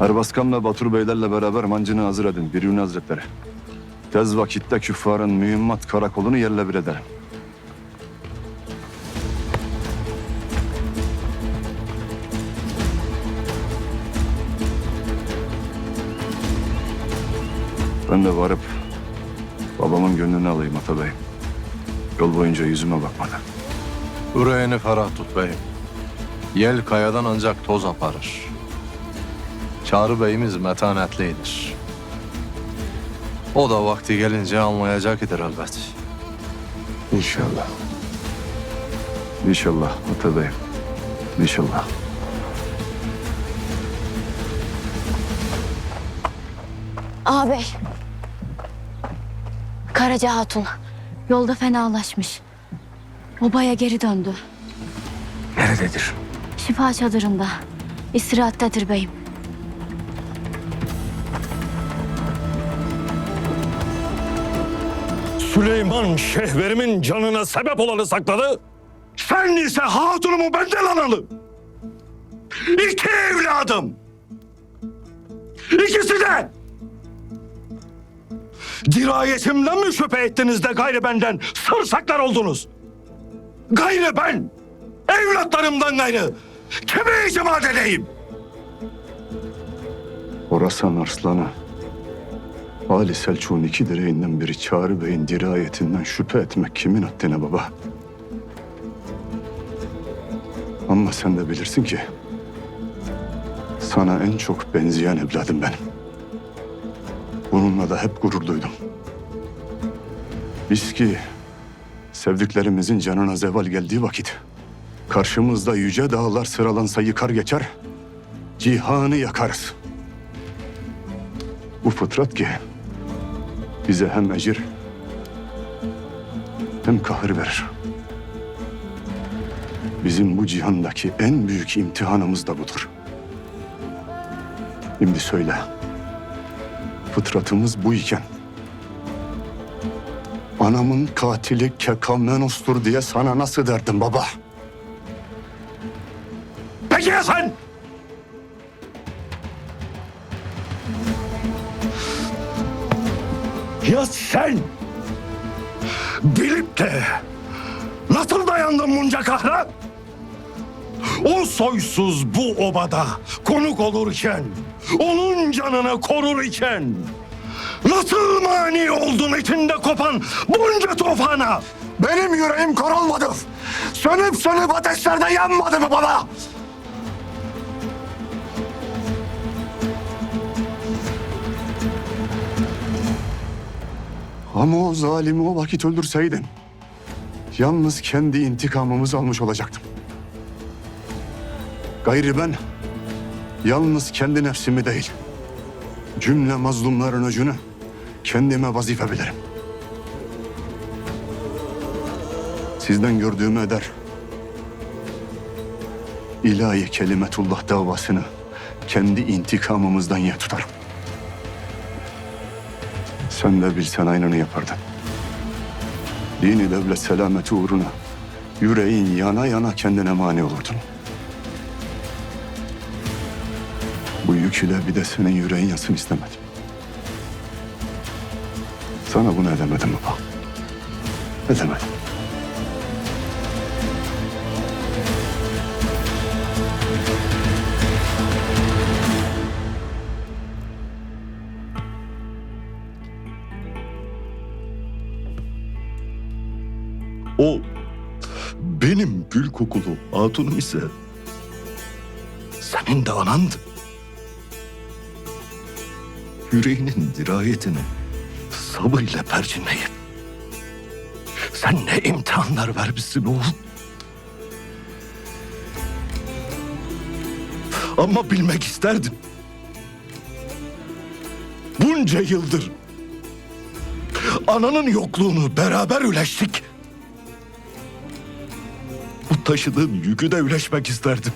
Erbaskan'la Batur Beylerle beraber mancını hazır edin Biruni Hazretleri. Tez vakitte küffarın mühimmat karakolunu yerle bir edelim. Ben de varıp babamın gönlünü alayım Ata Bey. Yol boyunca yüzüme bakmadı. Yüreğini ferah tut beyim. Yel kayadan ancak toz aparır. Çağrı beyimiz metanetlidir. O da vakti gelince anlayacak idir elbet. İnşallah. İnşallah Ata Bey. İnşallah. Ağabey. Karaca Hatun yolda fenalaşmış. Obaya geri döndü. Nerededir? Şifa çadırında. İstirahattedir beyim. Süleyman şehverimin canına sebep olanı sakladı. Sen ise hatunumu benden alalı. İki evladım. İkisi de. Dirayetimden mi şüphe ettiniz de gayrı benden sırsaklar oldunuz? Gayrı ben, evlatlarımdan gayrı kime itimat edeyim? Orasan Arslan'a Ali Selçuk'un iki direğinden biri Çağrı Bey'in dirayetinden şüphe etmek kimin haddine baba? Ama sen de bilirsin ki sana en çok benzeyen evladım benim. Bununla da hep gurur duydum. Biz ki sevdiklerimizin canına zeval geldiği vakit karşımızda yüce dağlar sıralansa yıkar geçer, cihanı yakarız. Bu fıtrat ki bize hem ecir hem kahır verir. Bizim bu cihandaki en büyük imtihanımız da budur. Şimdi söyle. Fıtratımız bu iken anamın katili Kekamenos'tur diye sana nasıl derdim baba? Peki ya sen? Ya sen? Bilip de nasıl dayandın bunca kahra? O soysuz bu obada konuk olurken, onun canını korur iken nasıl mani oldun içinde kopan bunca tufana? Benim yüreğim korulmadı. Sönüp sönüp ateşlerde yanmadı mı baba? Ama o zalimi o vakit öldürseydin... ...yalnız kendi intikamımızı almış olacaktım. Gayrı ben... ...yalnız kendi nefsimi değil... ...cümle mazlumların öcünü... ...kendime vazife bilirim. Sizden gördüğümü eder. İlahi kelimetullah davasını kendi intikamımızdan yer tutarım. Sen de bilsen aynını yapardın. Dini devlet selameti uğruna yüreğin yana yana kendine mani olurdun. Bu yük ile bir de senin yüreğin yansın istemedim. Sana bunu edemedim baba. Edemedim. O benim gül kokulu hatunum ise senin de anandı. Yüreğinin dirayetini sabırla perçinleyip sen ne imtihanlar vermişsin oğlum. Ama bilmek isterdim. Bunca yıldır ananın yokluğunu beraber üleştik. Taşıdığın yükü de üleşmek isterdim.